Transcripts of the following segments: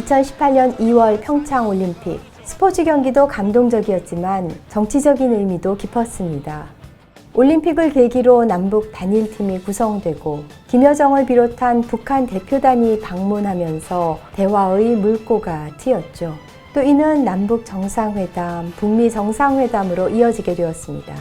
2018년 2월 평창 올림픽. 스포츠 경기도 감동적이었지만 정치적인 의미도 깊었습니다. 올림픽을 계기로 남북 단일팀이 구성되고 김여정을 비롯한 북한 대표단이 방문하면서 대화의 물꼬가 튀었죠. 또 이는 남북 정상회담, 북미 정상회담으로 이어지게 되었습니다.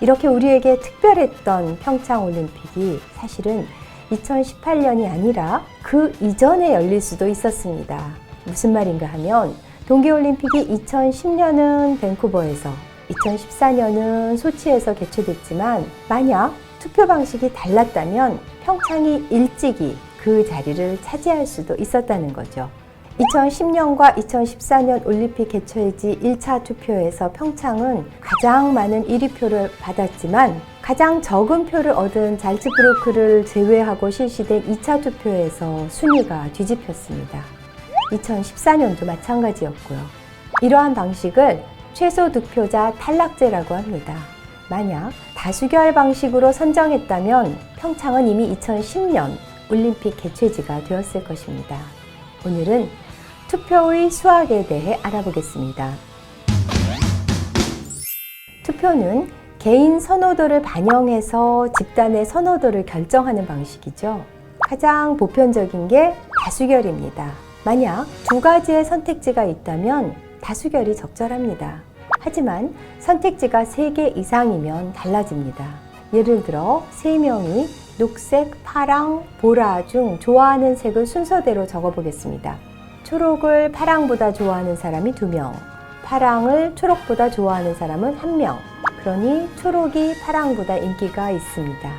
이렇게 우리에게 특별했던 평창 올림픽이 사실은 2018년이 아니라 그 이전에 열릴 수도 있었습니다. 무슨 말인가 하면 동계올림픽이 2010년은 밴쿠버에서 2014년은 소치에서 개최됐지만 만약 투표 방식이 달랐다면 평창이 일찍이 그 자리를 차지할 수도 있었다는 거죠. 2010년과 2014년 올림픽 개최지 1차 투표에서 평창은 가장 많은 1위 표를 받았지만 가장 적은 표를 얻은 잘츠부르크를 제외하고 실시된 2차 투표에서 순위가 뒤집혔습니다. 2014년도 마찬가지였고요. 이러한 방식을 최소 득표자 탈락제라고 합니다. 만약 다수결 방식으로 선정했다면 평창은 이미 2010년 올림픽 개최지가 되었을 것입니다. 오늘은 투표의 수학에 대해 알아보겠습니다. 투표는 개인 선호도를 반영해서 집단의 선호도를 결정하는 방식이죠. 가장 보편적인 게 다수결입니다. 만약 두 가지의 선택지가 있다면 다수결이 적절합니다. 하지만 선택지가 세 개 이상이면 달라집니다. 예를 들어 세명이 녹색, 파랑, 보라 중 좋아하는 색을 순서대로 적어보겠습니다. 초록을 파랑보다 좋아하는 사람이 두명 파랑을 초록보다 좋아하는 사람은 한명 그러니 초록이 파랑보다 인기가 있습니다.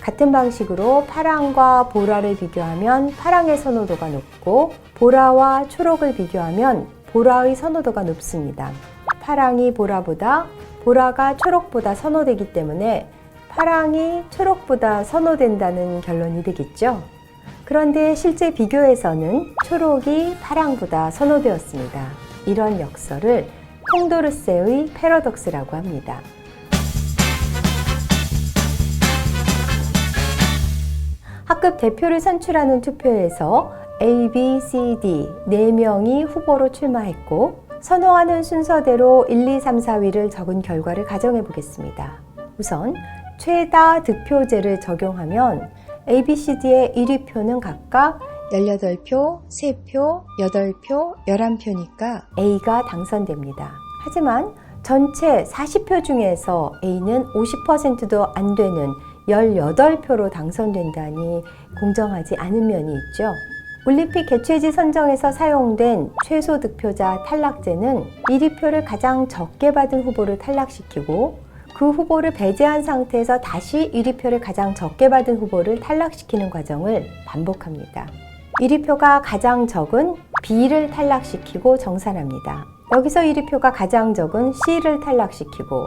같은 방식으로 파랑과 보라를 비교하면 파랑의 선호도가 높고 보라와 초록을 비교하면 보라의 선호도가 높습니다. 파랑이 보라보다 보라가 초록보다 선호되기 때문에 파랑이 초록보다 선호된다는 결론이 되겠죠. 그런데 실제 비교에서는 초록이 파랑보다 선호되었습니다. 이런 역설을 콩도르세의 패러독스라고 합니다. 학급 대표를 선출하는 투표에서 A, B, C, D 4명이 후보로 출마했고 선호하는 순서대로 1, 2, 3, 4위를 적은 결과를 가정해 보겠습니다. 우선 최다 득표제를 적용하면 A, B, C, D의 1위표는 각각 18표, 3표, 8표, 11표니까 A가 당선됩니다. 하지만 전체 40표 중에서 A는 50%도 안 되는 18표로 당선된다니 공정하지 않은 면이 있죠. 올림픽 개최지 선정에서 사용된 최소 득표자 탈락제는 1위표를 가장 적게 받은 후보를 탈락시키고 그 후보를 배제한 상태에서 다시 1위표를 가장 적게 받은 후보를 탈락시키는 과정을 반복합니다. 1위표가 가장 적은 B를 탈락시키고 정산합니다. 여기서 1위표가 가장 적은 C를 탈락시키고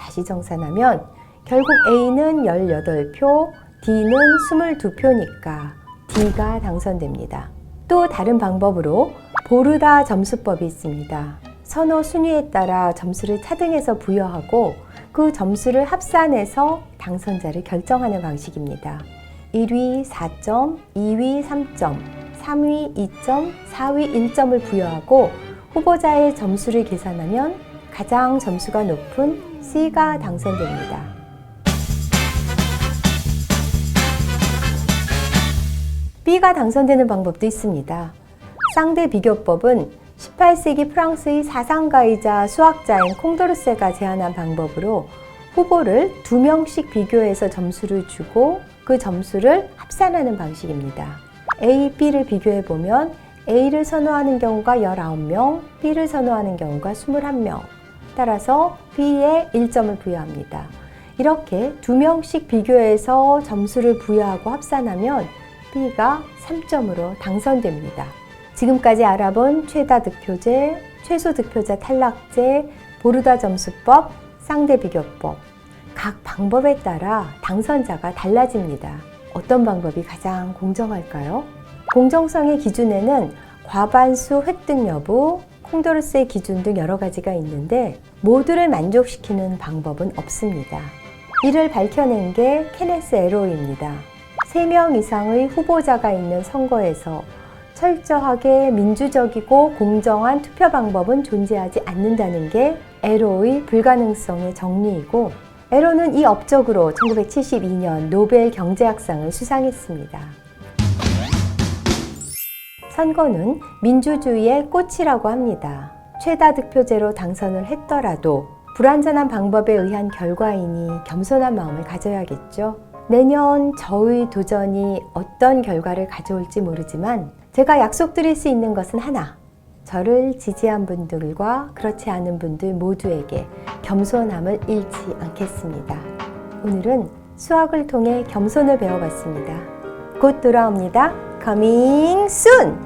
다시 정산하면 결국 A는 18표, D는 22표니까 D가 당선됩니다. 또 다른 방법으로 보르다 점수법이 있습니다. 선호 순위에 따라 점수를 차등해서 부여하고 그 점수를 합산해서 당선자를 결정하는 방식입니다. 1위 4점, 2위 3점, 3위 2점, 4위 1점을 부여하고 후보자의 점수를 계산하면 가장 점수가 높은 C가 당선됩니다. B가 당선되는 방법도 있습니다. 쌍대 비교법은 18세기 프랑스의 사상가이자 수학자인 콩도르세가 제안한 방법으로 후보를 두 명씩 비교해서 점수를 주고 그 점수를 합산하는 방식입니다. A, B를 비교해 보면 A를 선호하는 경우가 19명, B를 선호하는 경우가 21명. 따라서 B에 1점을 부여합니다. 이렇게 두 명씩 비교해서 점수를 부여하고 합산하면 B가 3점으로 당선됩니다. 지금까지 알아본 최다 득표제, 최소 득표자 탈락제, 보르다 점수법, 상대 비교법. 각 방법에 따라 당선자가 달라집니다. 어떤 방법이 가장 공정할까요? 공정성의 기준에는 과반수 획득 여부, 콩도르스의 기준 등 여러 가지가 있는데 모두를 만족시키는 방법은 없습니다. 이를 밝혀낸 게 케네스 에로입니다. 3명 이상의 후보자가 있는 선거에서 철저하게 민주적이고 공정한 투표 방법은 존재하지 않는다는 게 에로의 불가능성의 정리이고 에로는 이 업적으로 1972년 노벨 경제학상을 수상했습니다. 선거는 민주주의의 꽃이라고 합니다. 최다 득표제로 당선을 했더라도 불완전한 방법에 의한 결과이니 겸손한 마음을 가져야겠죠. 내년 저의 도전이 어떤 결과를 가져올지 모르지만 제가 약속드릴 수 있는 것은 하나. 저를 지지한 분들과 그렇지 않은 분들 모두에게 겸손함을 잃지 않겠습니다. 오늘은 수학을 통해 겸손을 배워봤습니다. 곧 돌아옵니다. Coming soon!